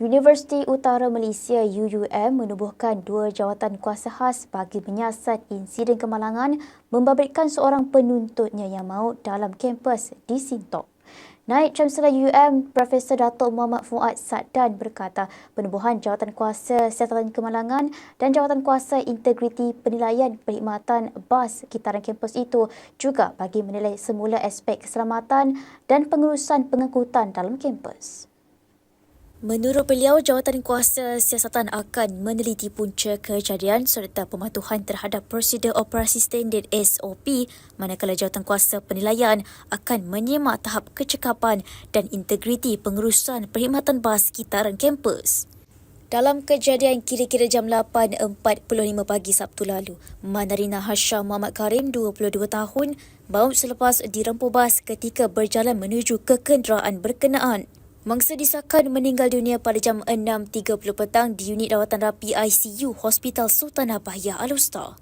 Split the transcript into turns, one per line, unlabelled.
Universiti Utara Malaysia UUM menubuhkan dua jawatan kuasa khas bagi menyiasat insiden kemalangan membabitkan seorang penuntutnya yang maut dalam kampus di Sintok. Naib Chancellor UM Profesor Datuk Muhammad Fuad Saddan berkata penubuhan jawatan kuasa siasatan kemalangan dan jawatan kuasa integriti penilaian perkhidmatan bas sekitaran kampus itu juga bagi menilai semula aspek keselamatan dan pengurusan pengangkutan dalam kampus. Menurut beliau, jawatan kuasa siasatan akan meneliti punca kejadian serta pematuhan terhadap prosedur operasi standard SOP manakala jawatan kuasa penilaian akan menyemak tahap kecekapan dan integriti pengurusan perkhidmatan bas sekitaran kampus. Dalam kejadian kira-kira jam 8.45 pagi Sabtu lalu, Mandarina Hasham Muhammad Karim, 22 tahun, maut selepas dirempuh bas ketika berjalan menuju ke kenderaan berkenaan. Mangsa disahkan meninggal dunia pada jam 6.30 petang di unit rawatan rapi ICU Hospital Sultanah Bahia Alustar.